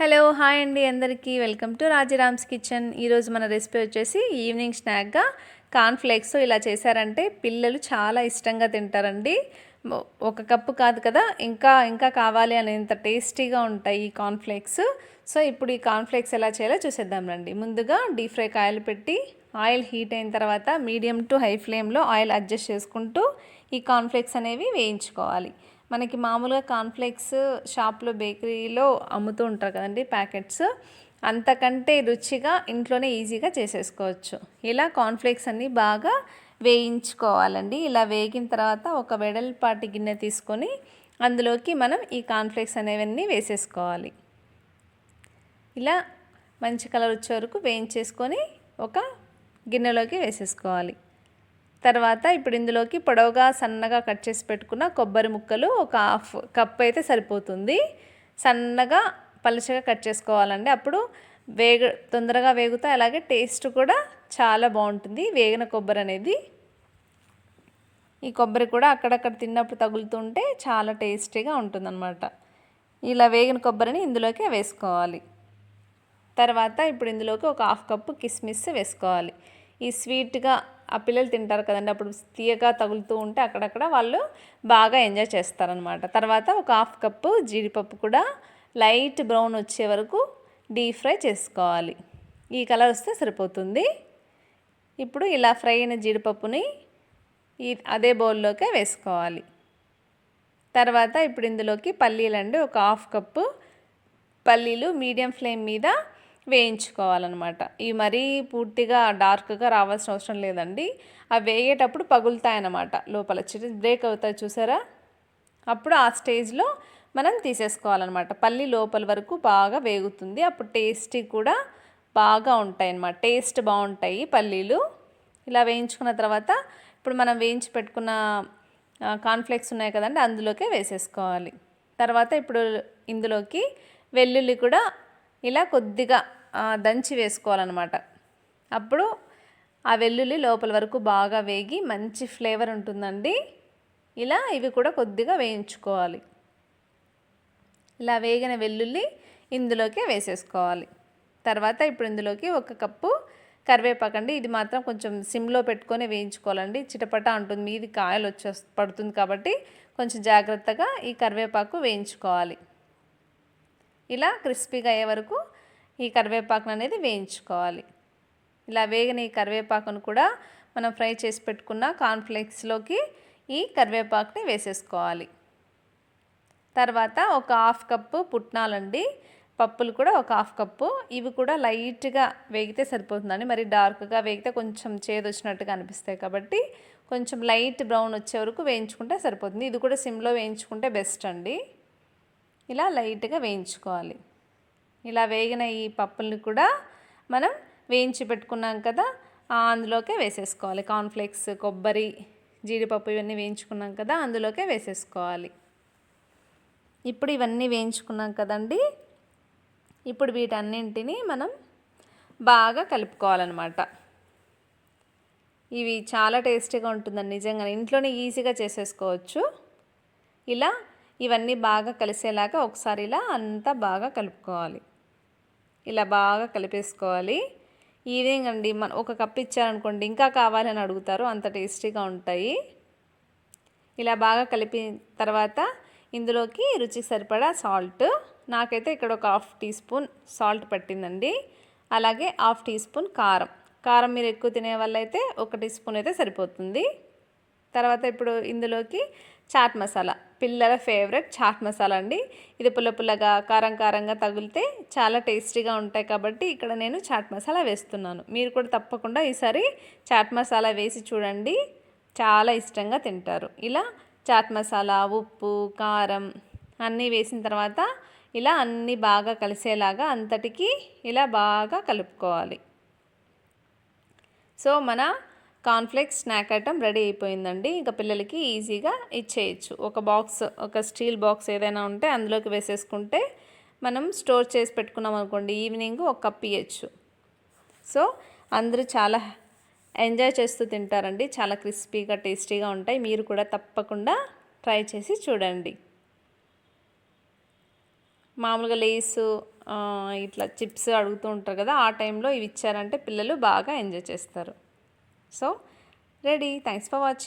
Hello hi అండి అందరికీ. Welcome to Rajaram's kitchen. ఈరోజు మన రెసిపీ వచ్చేసి ఈవినింగ్ స్నాక్గా కార్న్ఫ్లేక్స్ ఇలా చేశారంటే పిల్లలు చాలా ఇష్టంగా తింటారండి. ఒక కప్పు కాదు కదా? ఇంకా ఇంకా కావాలి అనేంత టేస్టీగా ఉంటాయి ఈ కార్న్ఫ్లేక్స్ సో ఇప్పుడు ఈ కార్న్ఫ్లేక్స్ ఎలా చేయాలో చూసేద్దాం రండి. ముందుగా డీప్ ఫ్రై ఆయిల్ పెట్టి ఆయిల్ హీట్ అయిన తర్వాత మీడియం టు హై ఫ్లేమ్లో ఆయిల్ అడ్జస్ట్ చేసుకుంటూ ఈ కార్న్ఫ్లేక్స్ అనేవి వేయించుకోవాలి. మనకి మామూలుగా కాన్ఫ్లెక్స్ షాప్లో బేకరీలో అమ్ముతూ ఉంటారు కదండి ప్యాకెట్స్. అంతకంటే రుచిగా ఇంట్లోనే ఈజీగా చేసేసుకోవచ్చు. ఇలా కాన్ఫ్లెక్స్ అన్నీ బాగా వేయించుకోవాలండి. ఇలా వేగిన తర్వాత ఒక వెడల్పాటి గిన్నె తీసుకొని అందులోకి మనం ఈ కాన్ఫ్లెక్స్ అనేవన్నీ వేసేసుకోవాలి. ఇలా మంచి కలర్ వచ్చే వరకు వేయించేసుకొని ఒక గిన్నెలోకి వేసేసుకోవాలి. తర్వాత ఇప్పుడు ఇందులోకి పొడవుగా సన్నగా కట్ చేసి పెట్టుకున్న కొబ్బరి ముక్కలు ఒక హాఫ్ కప్ అయితే సరిపోతుంది. సన్నగా పలుచగా కట్ చేసుకోవాలండి. అప్పుడు వేగ తొందరగా వేగుతాయి అలాగే టేస్ట్ కూడా చాలా బాగుంటుంది. వేగిన కొబ్బరి అనేది. ఈ కొబ్బరి కూడా అక్కడక్కడ తిన్నప్పుడు తగులుతుంటే చాలా టేస్టీగా ఉంటుందన్నమాట. ఇలా వేగిన కొబ్బరిని ఇందులోకి వేసుకోవాలి. తర్వాత ఇప్పుడు ఇందులోకి ఒక హాఫ్ కప్పు కిస్మిస్ వేసుకోవాలి. ఈ స్వీట్గా ఆ పిల్లలు తింటారు కదండి. అప్పుడు తీయగా తగులుతూ ఉంటే అక్కడక్కడ వాళ్ళు బాగా ఎంజాయ్ చేస్తారనమాట తర్వాత ఒక హాఫ్ కప్పు జీడిపప్పు కూడా లైట్ బ్రౌన్ వచ్చే వరకు డీప్ ఫ్రై చేసుకోవాలి. ఈ కలర్ వస్తే సరిపోతుంది. ఇప్పుడు ఇలా ఫ్రై అయిన జీడిపప్పుని ఈ అదే బౌల్లోకే వేసుకోవాలి. తర్వాత ఇప్పుడు ఇందులోకి పల్లీలండి. ఒక హాఫ్ కప్పు పల్లీలు మీడియం ఫ్లేమ్ మీద వేయించుకోవాలన్నమాట. ఇవి మరీ పూర్తిగా డార్క్గా రావాల్సిన అవసరం లేదండి. అవి వేయేటప్పుడు పగులుతాయన్నమాట. లోపల చిన్న బ్రేక్ అవుతాయి చూసారా? అప్పుడు ఆ స్టేజ్లో మనం తీసేసుకోవాలన్నమాట. పల్లి లోపల వరకు బాగా వేగుతుంది. అప్పుడు టేస్టీ కూడా బాగా ఉంటాయి అన్నమాట టేస్ట్ బాగుంటాయి పల్లీలు. ఇలా వేయించుకున్న తర్వాత ఇప్పుడు మనం వేయించి పెట్టుకున్న కాన్ఫ్లెక్స్ ఉన్నాయి కదండి అందులోకే వేసేసుకోవాలి. తర్వాత ఇప్పుడు ఇందులోకి వెల్లుల్లి కూడా ఇలా కొద్దిగా దంచి వేసుకోవాలన్నమాట. అప్పుడు ఆ వెల్లుల్లి లోపల వరకు బాగా వేగి మంచి ఫ్లేవర్ ఉంటుందండి. ఇలా ఇవి కూడా కొద్దిగా వేయించుకోవాలి. ఇలా వేగిన వెల్లుల్లి ఇందులోకే వేసేసుకోవాలి. తర్వాత ఇప్పుడు ఇందులోకి ఒక కప్పు కరివేపాకండి ఇది మాత్రం కొంచెం సిమ్లో పెట్టుకొని వేయించుకోవాలండి. చిటపట అంటుంది మీది కాయలు వచ్చే పడుతుంది కాబట్టి కొంచెం జాగ్రత్తగా ఈ కరివేపాకు వేయించుకోవాలి. ఇలా క్రిస్పీగా అయ్యే వరకు ఈ కరివేపాకును అనేది వేయించుకోవాలి. ఇలా వేగిన ఈ కరివేపాకును కూడా మనం ఫ్రై చేసి పెట్టుకున్న కార్న్ఫ్లేక్స్లోకి ఈ కరివేపాకుని వేసేసుకోవాలి. తర్వాత ఒక హాఫ్ కప్పు పుట్నాలండి. పప్పులు కూడా ఒక హాఫ్ కప్పు. ఇవి కూడా లైట్గా వేగితే సరిపోతుందండి. మరి డార్క్గా వేగితే కొంచెం చేదు వచ్చినట్టుగా అనిపిస్తాయి కాబట్టి కొంచెం లైట్ బ్రౌన్ వచ్చే వరకు వేయించుకుంటే సరిపోతుంది. ఇది కూడా సిమ్లో వేయించుకుంటే బెస్ట్ అండి. ఇలా లైట్గా వేయించుకోవాలి. ఇలా వేగిన ఈ పప్పుల్ని కూడా మనం వేయించి పెట్టుకున్నాం కదా అందులోకే వేసేసుకోవాలి. కార్న్ఫ్లేక్స్ కొబ్బరి జీడిపప్పు ఇవన్నీ వేయించుకున్నాం కదా అందులోకే వేసేసుకోవాలి. ఇప్పుడు ఇవన్నీ వేయించుకున్నాం కదండి ఇప్పుడు వీటన్నింటినీ మనం బాగా కలుపుకోవాలన్నమాట. ఇవి చాలా టేస్టీగా ఉంటుందండి నిజంగా ఇంట్లోనే ఈజీగా చేసేసుకోవచ్చు. ఇలా ఇవన్నీ బాగా కలిసేలాగా ఒకసారి ఇలా అంతా బాగా కలుపుకోవాలి. ఇలా బాగా కలిపేసుకోవాలి. ఈవినింగ్ అండి మన ఒక కప్ ఇచ్చారనుకోండి ఇంకా కావాలని అడుగుతారు అంత టేస్టీగా ఉంటాయి. ఇలా బాగా కలిపిన తర్వాత ఇందులోకి రుచికి సరిపడా సాల్ట్ నాకైతే ఇక్కడ ఒక హాఫ్ టీ స్పూన్ సాల్ట్ పట్టిందండి. అలాగే హాఫ్ టీ స్పూన్ కారం. కారం మీరు ఎక్కువ తినే వాళ్ళైతే ఒక టీ స్పూన్ అయితే సరిపోతుంది. తర్వాత ఇప్పుడు ఇందులోకి చాట్ మసాలా. పిల్లల ఫేవరెట్ చాట్ మసాలా అండి. ఇది పుల్ల పుల్లగా కారం కారంగా తగిలితే చాలా టేస్టీగా ఉంటాయి కాబట్టి ఇక్కడ నేను చాట్ మసాలా వేస్తున్నాను. మీరు కూడా తప్పకుండా ఈసారి చాట్ మసాలా వేసి చూడండి. చాలా ఇష్టంగా తింటారు. ఇలా చాట్ మసాలా ఉప్పు కారం అన్నీ వేసిన తర్వాత ఇలా అన్నీ బాగా కలిసేలాగా అంతటికి ఇలా బాగా కలుపుకోవాలి. సో మన కాన్ఫ్లెక్స్ స్నాక్ ఐటమ్ రెడీ అయిపోయిందండి. ఇంకా పిల్లలకి ఈజీగా ఇచ్చేయచ్చు. ఒక బాక్స్ ఒక స్టీల్ బాక్స్ ఏదైనా ఉంటే అందులోకి వేసేసుకుంటే మనం స్టోర్ చేసి పెట్టుకున్నాం అనుకోండి ఈవినింగ్ ఒక కప్ ఇవ్వచ్చు సో అందరూ చాలా ఎంజాయ్ చేస్తూ తింటారండి. చాలా క్రిస్పీగా టేస్టీగా ఉంటాయి. మీరు కూడా తప్పకుండా ట్రై చేసి చూడండి. మామూలుగా లేసు ఇట్లా చిప్స్ అడుగుతూ ఉంటారు కదా ఆ టైంలో ఇవి ఇచ్చారంటే పిల్లలు బాగా ఎంజాయ్ చేస్తారు. So ready thanks for watching